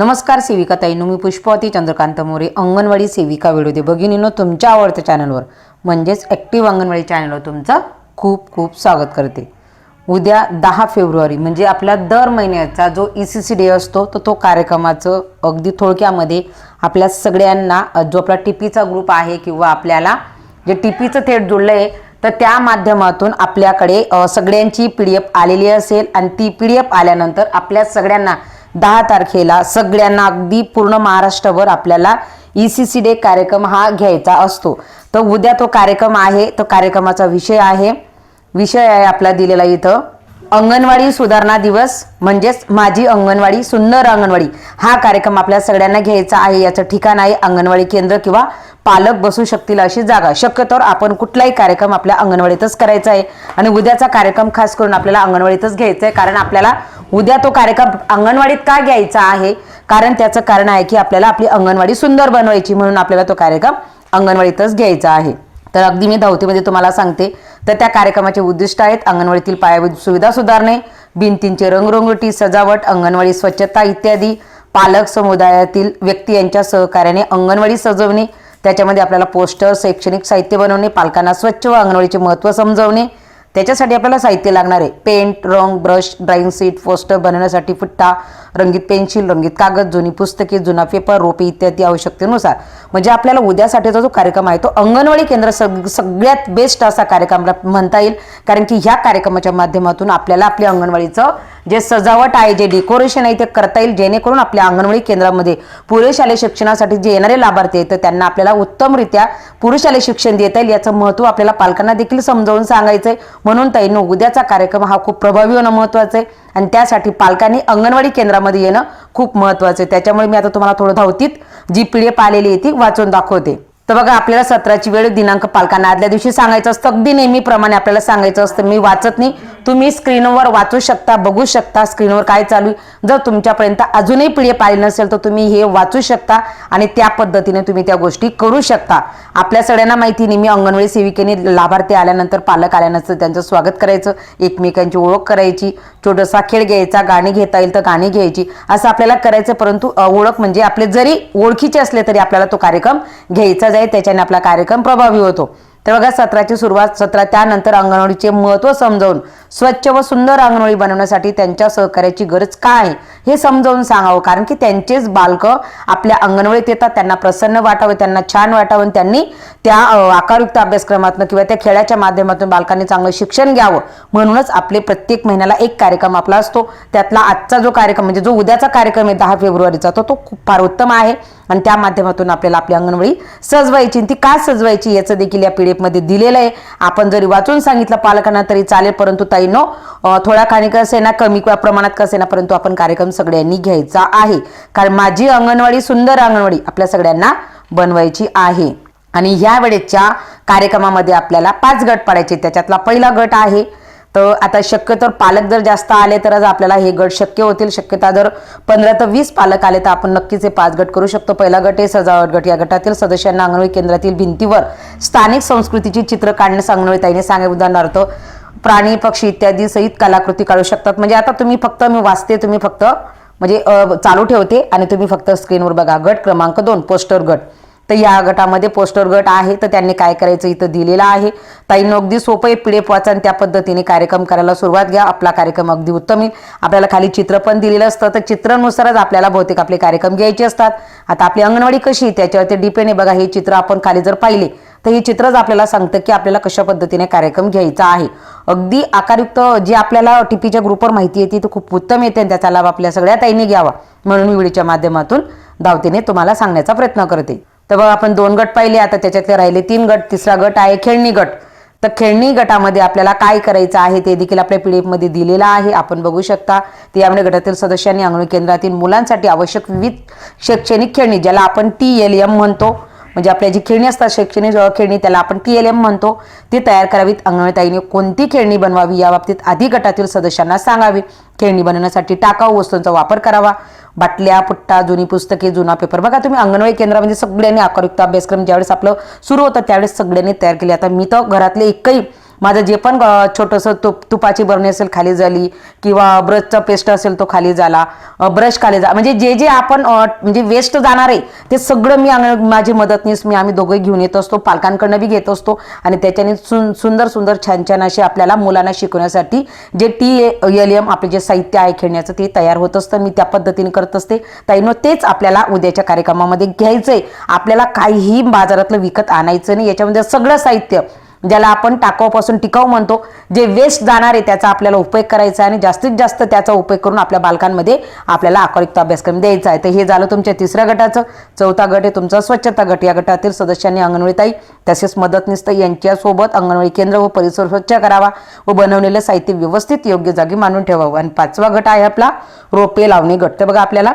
नमस्कार सेविका ताईनो मी पुष्पावती चंद्रकांत मोरे अंगणवाडी सेविका व्हिडिओ भगिनीनो तुमच्या आवडत्या चॅनलवर म्हणजेच ॲक्टिव्ह अंगणवाडी चॅनलवर तुमचं खूप खूप स्वागत करते. उद्या दहा फेब्रुवारी म्हणजे आपला दर महिन्याचा जो ई सी सी डे असतो तर तो कार्यक्रमाचं अगदी थोडक्यामध्ये आपल्या सगळ्यांना जो आपला टी पीचा ग्रुप आहे किंवा आपल्याला जे टी पीचं थेट जुळलं आहे तर त्या माध्यमातून आपल्याकडे सगळ्यांची पी डी एफ आलेली असेल. आणि ती पी डी एफ आल्यानंतर आपल्या सगळ्यांना दहा तारखेला सगळ्यांना अगदी पूर्ण महाराष्ट्रभर आपल्याला ई सी सी डे कार्यक्रम हा घ्यायचा असतो. तर उद्या तो कार्यक्रम आहे तो कार्यक्रमाचा विषय आहे. विषय आहे आपला दिलेला इथं. अंगणवाडी सुधारणा दिवस म्हणजेच माझी अंगणवाडी सुंदर अंगणवाडी हा कार्यक्रम आपल्या सगळ्यांना घ्यायचा आहे. याचं ठिकाण आहे अंगणवाडी केंद्र किंवा पालक बसू शकतील अशी जागा. शक्यतोवर आपण कुठलाही कार्यक्रम आपल्या अंगणवाडीतच करायचा आहे. आणि उद्याचा कार्यक्रम खास करून आपल्याला अंगणवाडीतच घ्यायचा आहे. कारण आपल्याला उद्या तो कार्यक्रम अंगणवाडीत का घ्यायचा आहे? कारण त्याचं कारण आहे की आपल्याला आपली अंगणवाडी सुंदर बनवायची म्हणून आपल्याला तो कार्यक्रम अंगणवाडीतच घ्यायचा आहे. तर अगदी मी धावतीमध्ये तुम्हाला सांगते तर त्या कार्यक्रमाचे उद्दिष्ट आहेत अंगणवाडीतील पायाभूत सुविधा सुधारणे भिंतींची रंगरंगोटी सजावट अंगणवाडी स्वच्छता इत्यादी. पालक समुदायातील व्यक्ती यांच्या सहकार्याने अंगणवाडी सजवणे त्याच्यामध्ये आपल्याला पोस्टर शैक्षणिक साहित्य बनवणे पालकांना स्वच्छ व अंगणवाडीचे महत्त्व समजवणे. त्याच्यासाठी आपल्याला साहित्य लागणार आहे. पेंट रंग ब्रश ड्रॉइंग सीट पोस्टर बनवण्यासाठी फुट्टा रंगीत पेन्सिल रंगीत कागद जुनी पुस्तके जुना पेपर रोपे इत्यादी आवश्यकतेनुसार. म्हणजे आपल्याला उद्यासाठीचा जो कार्यक्रम आहे तो अंगणवाडी केंद्र सग सगळ्यात बेस्ट असा कार्यक्रम म्हणता येईल. कारण की ह्या कार्यक्रमाच्या माध्यमातून आपल्याला आपल्या अंगणवाडीचं जे सजावट आहे जे डेकोरेशन आहे ते करता येईल. जेणेकरून आपल्या अंगणवाडी केंद्रामध्ये पुरुष शालेय शिक्षणासाठी जे येणारे लाभार्थी आहेत तर त्यांना आपल्याला उत्तमरित्या पुरुषालेय शिक्षण देता येईल. याचं महत्त्व आपल्याला पालकांना देखील समजावून सांगायचंय. म्हणून ताईनो उद्याचा कार्यक्रम हा खूप प्रभावी होणं महत्त्वाचं आहे. आणि त्यासाठी पालकांनी अंगणवाडी केंद्रामध्ये येणं खूप महत्त्वाचं आहे. त्याच्यामुळे मी आता तुम्हाला थोडं धावतीत जी पी डी एफ आलेली आहे ती वाचून दाखवते. तर बघा आपल्याला सत्राची वेळ दिनांक पालकांना आदल्या दिवशी सांगायचं असतं. अगदी नेहमीप्रमाणे आपल्याला सांगायचं असतं मी वाचत नाही. तुम्ही स्क्रीनवर वाचू शकता बघू शकता स्क्रीनवर काय चालू आहे. जर तुमच्यापर्यंत अजूनही पिढी पाळली नसेल तर तुम्ही हे वाचू शकता आणि त्या पद्धतीने तुम्ही त्या गोष्टी करू शकता. आपल्या सगळ्यांना माहिती नेहमी अंगणवाडी सेविकेने लाभार्थी आल्यानंतर पालक आल्यानंतर त्यांचं स्वागत करायचं एकमेकांची ओळख करायची छोटासा खेळ घ्यायचा गाणी घेता येईल तर गाणी घ्यायची असं आपल्याला करायचं परंतु ओळख म्हणजे आपले जरी ओळखीचे असले तरी आपल्याला तो कार्यक्रम घ्यायचा जाईल त्याच्याने आपला कार्यक्रम प्रभावी होतो. तर बघा सत्राची सुरुवात सत्रा त्यानंतर अंगणवाडीचे महत्त्व समजावून स्वच्छ व सुंदर अंगणवाडी बनवण्यासाठी त्यांच्या सहकार्याची गरज काय आहे हे समजावून सांगावं. कारण की त्यांचेच बालकं आपल्या अंगणवाडीत येतात त्यांना प्रसन्न वाटावं त्यांना छान वाटावं आणि त्यांनी त्या आकारयुक्त अभ्यासक्रमातून किंवा त्या खेळाच्या माध्यमातून बालकांनी चांगलं शिक्षण घ्यावं. म्हणूनच आपले प्रत्येक महिन्याला एक कार्यक्रम आपला असतो. त्यातला आजचा जो कार्यक्रम म्हणजे जो उद्याचा कार्यक्रम आहे दहा फेब्रुवारीचा तो तो खूप फार उत्तम आहे. आणि त्या माध्यमातून आपल्याला आपली अंगणवाडी सजवायची आणि ती का सजवायची याचं देखील या पीडीएफमध्ये दिलेलं आहे. आपण जरी वाचून सांगितलं पालकांना तरी चालेल परंतु ताईनो अं, थोडा खाणी कसे ना कमी किंवा प्रमाणात कसे ना परंतु आपण कार्यक्रम सगळ्यांनी घ्यायचा आहे. कारण माझी अंगणवाडी सुंदर अंगणवाडी आपल्या सगळ्यांना बनवायची आहे. आणि ह्या वेळेच्या कार्यक्रमामध्ये आपल्याला पाच गट पाडायचे त्याच्यातला पहिला गट आहे तर आता शक्यतो पालक जर जास्त आले तरच आपल्याला हे गट शक्य होतील. शक्यता जर पंधरा ते वीस पालक आले तर आपण नक्कीच हे पाच गट करू शकतो. पहिला गट हे सजावट गट. या गटातील सदस्यांना अंगणवाडी केंद्रातील भिंतीवर स्थानिक संस्कृतीची चित्र काढण्यास अंगणवाडी ताईने सांगा उदाहरणार्थ प्राणी पक्षी इत्यादी सहित कलाकृती काढू शकतात. म्हणजे आता तुम्ही फक्त मी वाचते तुम्ही फक्त म्हणजे चालू ठेवते आणि तुम्ही फक्त स्क्रीनवर बघा गट क्रमांक दोन पोस्टर गट. तर या गटामध्ये पोस्टर गट आहे तर त्यांनी काय करायचं इथं दिलेलं आहे. ताईनं अगदी सोपं आहे. पिढे वाचन त्या पद्धतीने कार्यक्रम करायला सुरुवात घ्या. आपला कार्यक्रम अगदी उत्तम येईल आपल्याला खाली चित्र पण दिलेलं असतं. तर चित्रानुसारच आपल्याला बहुतेक आपले कार्यक्रम घ्यायचे असतात. आता आपली अंगणवाडी कशी आहे त्याच्यावरती डिपेंड आहे. बघा हे चित्र आपण खाली जर पाहिले तर हे चित्रच आपल्याला सांगतं की आपल्याला कशा पद्धतीने कार्यक्रम घ्यायचा आहे. अगदी आकारयुक्त जे आपल्याला टीपीच्या ग्रुपवर माहिती येते ती खूप उत्तम येते. आणि त्याचा लाभ आपल्या सगळ्या ताईने घ्यावा. म्हणून मी व्हिडिओच्या माध्यमातून धावतीने तुम्हाला सांगण्याचा प्रयत्न करते. तर बघा आपण दोन गट पाहिले आता त्याच्यातले राहिले तीन गट तिसरा गट आहे खेळणी गट. तर खेळणी गटामध्ये आपल्याला काय करायचं आहे ते देखील आपल्या पी डी एफमध्ये दिलेलं आहे. आपण बघू शकता ते यामुळे गटातील सदस्यांनी अंगणवाडी केंद्रातील मुलांसाठी आवश्यक विविध शैक्षणिक खेळणी ज्याला आपण टी एल एम म्हणतो. म्हणजे आपल्या जी खेळणी असतात शैक्षणिक खेळणी त्याला आपण टी एल एम म्हणतो ती तयार करावीत. अंगणताईने कोणती खेळणी बनवावी या बाबतीत आधी गटातील सदस्यांना सांगावी. खेळणी बनवण्यासाठी टाकाऊ वस्तूंचा वापर करावा. बाटल्या पुट्टा जुनी पुस्तके जुना पेपर. बघा तुम्ही अंगणवाडी केंद्रामध्ये सगळ्यांनी आकारयुक्त अभ्यासक्रम ज्यावेळेस आपलं सुरू होतं त्यावेळेस सगळ्यांनी तयार केले. आता मी तर घरातले एकही माझं जे पण छोटंसं तुप तुपाची बरणी असेल खाली झाली किंवा ब्रशचा पेस्ट असेल तो खाली झाला ब्रश खाली जा म्हणजे जे जे आपण म्हणजे वेस्ट जाणार आहे ते सगळं मी माझी मदतनीस मी आम्ही दोघे घेऊन येत असतो पालकांकडनं बी घेत असतो आणि त्याच्याने सुं सुंदर सुंदर छान छान असे आपल्याला मुलांना शिकवण्यासाठी जे टी एल एम आपले जे साहित्य आहे खेळण्याचं ते तयार होत असतं मी त्या पद्धतीने करत असते. ताईनो तेच आपल्याला उद्याच्या कार्यक्रमामध्ये घ्यायचंय. आपल्याला काहीही बाजारातलं विकत आणायचं नाही याच्यामध्ये सगळं साहित्य ज्याला आपण टाकाऊपासून टिकाऊ म्हणतो जे वेस्ट जाणार आहे त्याचा आपल्याला उपयोग करायचा आहे आणि जास्तीत जास्त त्याचा उपयोग करून आपल्या बालकांमध्ये आपल्याला आकरित अभ्यासक्रम द्यायचा आहे. तर हे झालं तुमच्या तिसऱ्या गटाचं. चौथा गट आहे तुमचा स्वच्छता गट. या गटातील सदस्यांनी अंगणवाडीताई तसेच मदतनीस यांच्यासोबत अंगणवाडी केंद्र व परिसर स्वच्छ करावा व बनवलेलं साहित्य व्यवस्थित योग्य जागी मांडून ठेवावं. आणि पाचवा गट आहे आपला रोपे लावणे गट. तर बघा आपल्याला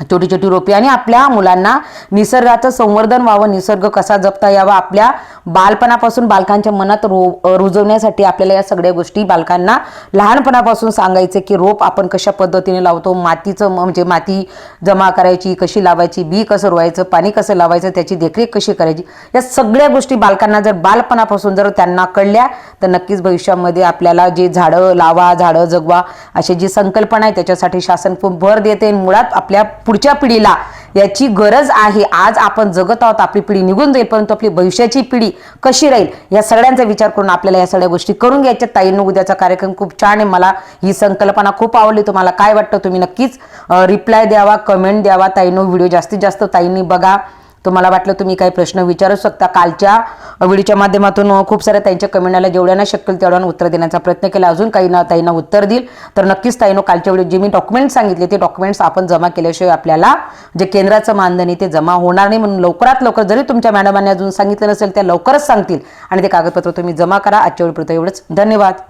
छोटी छोटी रोपे आणि आपल्या मुलांना निसर्गाचं संवर्धन व्हावं निसर्ग कसा जपता यावा आपल्या बालपणापासून बालकांच्या मनात रो रुजवण्यासाठी आपल्याला या सगळ्या गोष्टी बालकांना लहानपणापासून सांगायचे की रोप आपण कशा पद्धतीने लावतो मातीचं म- म्हणजे माती जमा करायची कशी लावायची बी कसं रोवायचं पाणी कसं लावायचं त्याची देखरेख कशी करायची या सगळ्या गोष्टी बालकांना जर बालपणापासून जर त्यांना कळल्या तर नक्कीच भविष्यामध्ये आपल्याला जे झाडं लावा झाडं जगवा अशी जी संकल्पना आहे त्याच्यासाठी शासन खूप भर देते मुळात आपल्या पुढच्या पिढीला याची गरज आहे. आज आपण जगत आहोत. आपली पिढी निघून जाईल परंतु आपली भविष्याची पिढी कशी राहील या सगळ्यांचा विचार करून आपल्याला या सगळ्या गोष्टी करून घ्यायच्या. ताईनं उद्याचा कार्यक्रम खूप छान आहे. मला ही संकल्पना खूप आवडली. तुम्हाला काय वाटतं तुम्ही नक्कीच रिप्लाय द्यावा कमेंट द्यावा. ताईनो व्हिडिओ जास्तीत जास्त ताईंनी बघा. तुम्हाला वाटलं तुम्ही काही प्रश्न विचारू शकता. कालच्या व्हिडिओच्या माध्यमातून खूप साऱ्या त्यांच्या कमेंट आल्या. जेवढ्यांना शक्यल तेवढ्यांना उत्तर देण्याचा प्रयत्न केला. अजून काही ना ताईंना उत्तर देईल. तर नक्कीच ताईनो कालच्या व्हिडिओ जे मी डॉक्युमेंट्स सांगितले ते डॉक्युमेंट्स आपण जमा केल्याशिवाय आपल्याला जे केंद्राचं मानधन आहे ते जमा होणार नाही. म्हणून लवकरात लवकर जरी तुमच्या मॅडमांनी अजून सांगितलं नसेल त्या लवकरच सांगतील. आणि ते कागदपत्र तुम्ही जमा करा. आजच्या वेळी एवढंच. धन्यवाद.